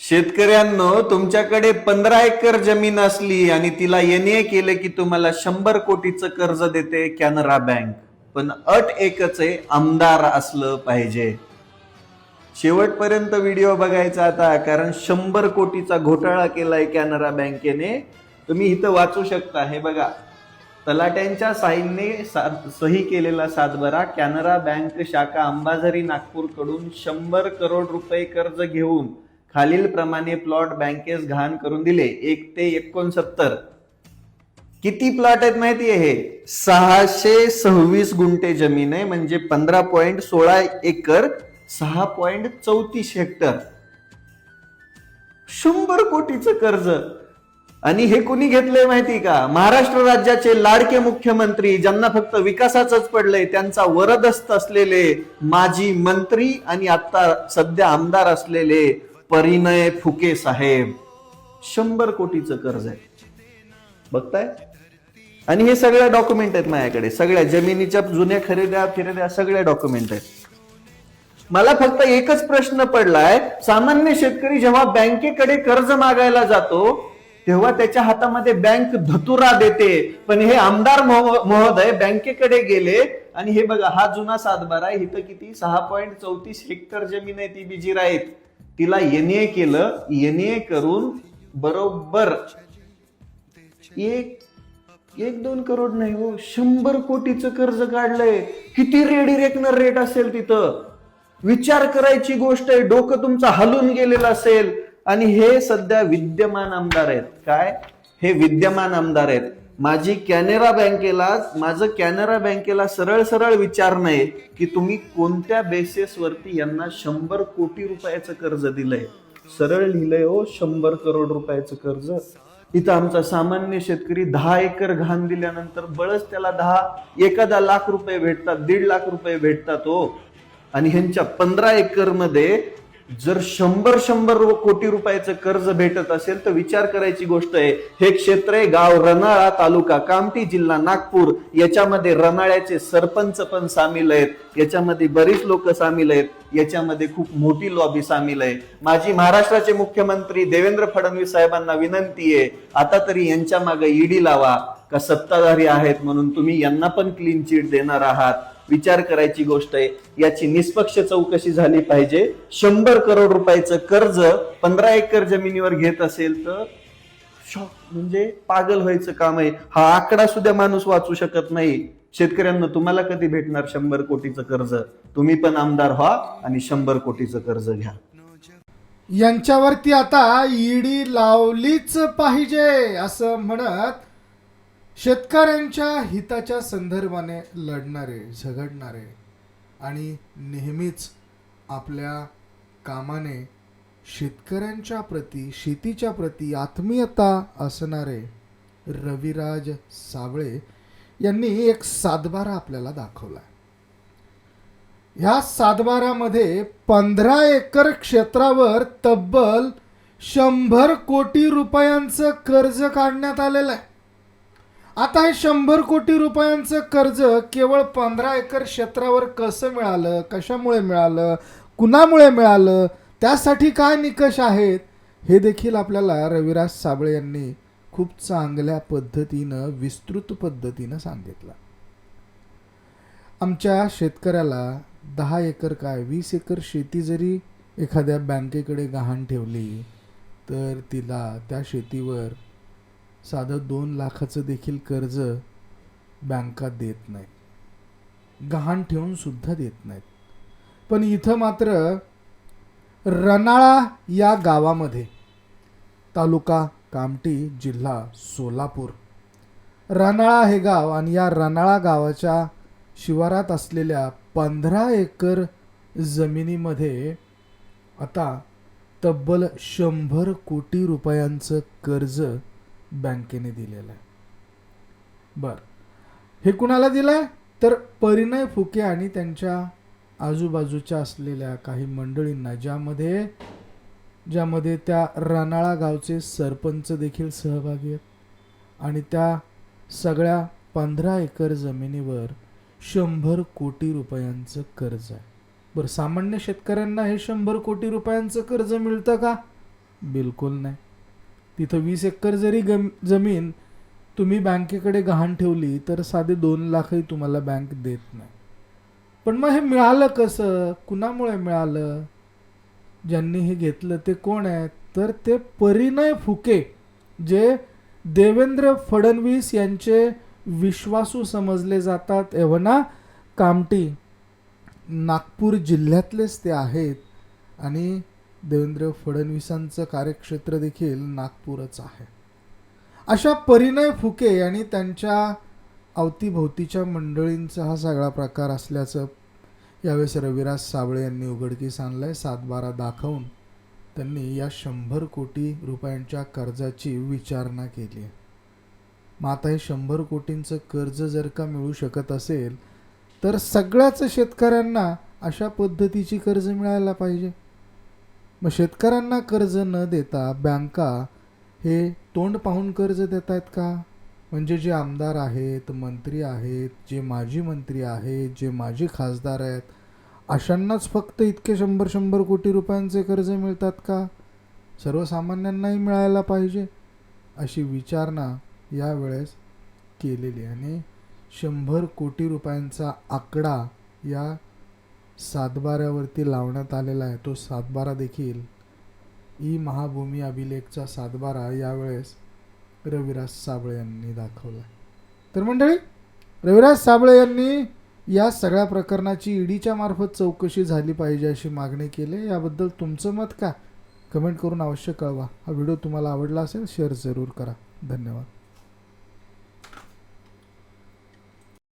शेतकऱ्यांनो तुमच्याकडे पंधरा एकर जमीन असली आणि तिला एनए केलं की तुम्हाला शंभर कोटीचं कर्ज देते कॅनरा बँक. पण अट एकच आहे आमदार असलं पाहिजे. शेवटपर्यंत व्हिडिओ बघायचा आता कारण शंभर कोटीचा घोटाळा केलाय कॅनरा बँकेने. तुम्ही इथं वाचू शकता. हे बघा तलाट्यांच्या साईनने सा- सही केलेला सातबारा कॅनरा बँक शाखा अंबाझरी नागपूरकडून शंभर करोड रुपये कर्ज घेऊन खालील प्रमाणे प्लॉट बँकेस घाण करून दिले. एक ते एकोणसत्तर. किती प्लॉट आहेत माहिती आहे हे? सहाशे सव्वीस गुंठे जमीन आहे म्हणजे पंधरा पॉइंट सोळा एकर सहा पॉइंट चौतीस हेक्टर. शंभर कोटीचं कर्ज. आणि हे कुणी घेतलंय माहिती का? महाराष्ट्र राज्याचे लाडके मुख्यमंत्री ज्यांना फक्त विकासाचंच पडलंय त्यांचा वरदस्त असलेले माजी मंत्री आणि आता सध्या आमदार असलेले परिणय फुके साहेब. शंभर कोटीचं कर्ज आहे. बघताय? आणि हे सगळ्या डॉक्युमेंट आहेत माझ्याकडे. सगळ्या जमिनीच्या जुन्या खरेद्या फिरेद्या सगळ्या डॉक्युमेंट आहेत. मला फक्त एकच प्रश्न पडलाय. सामान्य शेतकरी जेव्हा बँकेकडे कर्ज मागायला जातो तेव्हा त्याच्या हातामध्ये बँक धतुरा देते. पण हे आमदार महोदय बँकेकडे गेले आणि हे बघा हा जुना सातबारा आहे. इथं किती? सहा पॉईंट चौतीस हेक्टर जमीन आहे ती बिजीर आहेत. तिला एन ए केलं एन ए करून बरोबर एक एक दोन करोड नाही हो शंभर कोटीचं कर्ज काढलंय. किती रेडी रेकनर रेट असेल तिथं? विचार करायची गोष्ट आहे डोकं तुमचं हलून गेलेलं असेल. आणि हे सध्या विद्यमान आमदार आहेत. काय? हे विद्यमान आमदार आहेत. माझी कॅनरा बँकेला माझं कॅनरा बँकेला सरळ सरळ विचार नाही की तुम्ही कोणत्या बेसिसवरती यांना शंभर कोटी रुपयाचं कर्ज दिलंय. सरळ लिहिलंय हो शंभर करोड रुपयाचं कर्ज. इथं आमचा सामान्य शेतकरी दहा एकर घाण दिल्यानंतर बळच त्याला दहा एखादा लाख रुपये भेटतात दीड लाख रुपये भेटतात हो. आणि ह्यांच्या पंधरा एकरमध्ये जर शंभर शंभर कोटी रुपयाचं कर्ज भेटत असेल तर विचार करायची गोष्ट आहे. हे क्षेत्र आहे गाव रनाळा तालुका कामठी जिल्हा नागपूर. याच्यामध्ये रनाळ्याचे सरपंच पण सामील आहेत. याच्यामध्ये बरीच लोक सामील आहेत. याच्यामध्ये खूप मोठी लॉबी सामील आहे. माझी महाराष्ट्राचे मुख्यमंत्री देवेंद्र फडणवीस साहेबांना विनंती आहे आता तरी यांच्या मागे ईडी लावा का सत्ताधारी आहेत म्हणून तुम्ही यांना पण क्लीन चिट देणार आहात. विचार करायची गोष्ट आहे. याची निष्पक्ष चौकशी झाली पाहिजे. शंभर करोड रुपयाचं कर्ज पंधरा एकर जमिनीवर घेत असेल तर शॉक म्हणजे पागल व्हायचं काम आहे. हा आकडा सुद्धा माणूस वाचू शकत नाही. शेतकऱ्यांना तुम्हाला कधी भेटणार शंभर कोटीचं कर्ज? तुम्ही पण आमदार व्हा आणि शंभर कोटीचं कर्ज घ्या. यांच्यावरती आता ईडी लावलीच पाहिजे असं म्हणत शेतकऱ्यांच्या हिताच्या संदर्भाने लढणारे झगडणारे आणि नेहमीच आपल्या कामाने शेतकऱ्यांच्या प्रती शेतीच्या प्रती आत्मीयता असणारे रविराज सावळे यांनी एक सातबारा आपल्याला दाखवला ह्या सातबारामध्ये पंधरा एकर क्षेत्रावर तब्बल शंभर कोटी रुपयांचं कर्ज काढण्यात आलेलं आहे. आता हे शंभर कोटी रुपयांचं कर्ज केवळ पंधरा एकर क्षेत्रावर कसं मिळालं कशामुळे मिळालं कुणामुळे मिळालं त्यासाठी काय निकष आहेत हे देखील आपल्याला रविराज साबळे यांनी खूप चांगल्या पद्धतीनं विस्तृत पद्धतीनं सांगितलं. आमच्या शेतकऱ्याला दहा एकर काय वीस एकर शेती जरी एखाद्या बँकेकडे गहाण ठेवली तर तिला त्या शेतीवर साधं दोन लाखाचं देखील कर्ज बँका देत नाहीत. गहाण ठेवून सुद्धा देत नाहीत. पण इथं मात्र रनाळा या गावामध्ये तालुका कामटी जिल्हा सोलापूर रनाळा हे गाव आणि या रनाळा गावाच्या शिवारात असलेल्या पंधरा एकर जमिनीमध्ये आता तब्बल शंभर कोटी रुपयांचं कर्ज बँकेने दिलेलं आहे. बर. हे कुणाला दिलंय? तर परिणय फुके आणि त्यांच्या आजूबाजूच्या असलेल्या काही मंडळींना ज्यामध्ये ज्यामध्ये त्या रनाळा गावचे सरपंच देखील सहभागी आहेत. आणि त्या सगळ्या पंधरा एकर जमिनीवर शंभर कोटी रुपयांचं कर्ज आहे. बरं सामान्य शेतकऱ्यांना हे शंभर कोटी रुपयांचं कर्ज मिळतं का? बिलकुल नाही. तिथं वीस एकर जरी गम जमीन तुम्ही बँकेकडे गहाण ठेवली तर साधे दोन लाखही तुम्हाला बँक देत नाही. पण मग हे मिळालं कसं? कुणामुळे मिळालं? ज्यांनी हे घेतलं ते कोण आहेत? तर ते परिणय फुके जे देवेंद्र फडणवीस यांचे विश्वासू समजले जातात. एव्हना कामटी नागपूर जिल्ह्यातलेच ते आहेत. आणि देवेंद्र फडणवीसांचं कार्यक्षेत्र देखील नागपूरच आहे. अशा परिणय फुके आणि त्यांच्या अवतीभोवतीच्या मंडळींचा हा सगळा प्रकार असल्याचं यावेळेस रविराज साबळे यांनी उघडकीस आणलंय. सातबारा दाखवून त्यांनी या शंभर कोटी रुपयांच्या कर्जाची विचारणा केली आहे. मग आता हे शंभर कोटींचं कर्ज जर का मिळू शकत असेल तर सगळ्याच शेतकऱ्यांना अशा पद्धतीची कर्ज मिळायला पाहिजे. मग शेतकऱ्यांना कर्ज न देता बँका हे तोंड पाहून कर्ज देत आहेत का? म्हणजे जे आमदार आहेत मंत्री आहेत जे माजी मंत्री आहेत जे माजी खासदार आहेत अशांनाच फक्त इतके शंभर शंभर कोटी रुपयांचे कर्ज मिळतात का? सर्वसामान्यांनाही मिळायला पाहिजे अशी विचारणा यावेळेस केलेली आणि शंभर कोटी रुपयांचा आकडा या सातबाऱ्यावरती लावण्यात आलेला आहे. तो सातबारा देखील ई महाभूमी अभिलेखचा सातबारा यावेळेस रविराज साबळे यांनी दाखवला तर मंडळी रविराज साबळे यांनी या सगळ्या प्रकरणाची ईडीच्या मार्फत चौकशी झाली पाहिजे अशी मागणी केली. याबद्दल तुमचं मत का कमेंट करून अवश्य कळवा. हा व्हिडिओ तुम्हाला आवडला असेल शेअर जरूर करा. धन्यवाद.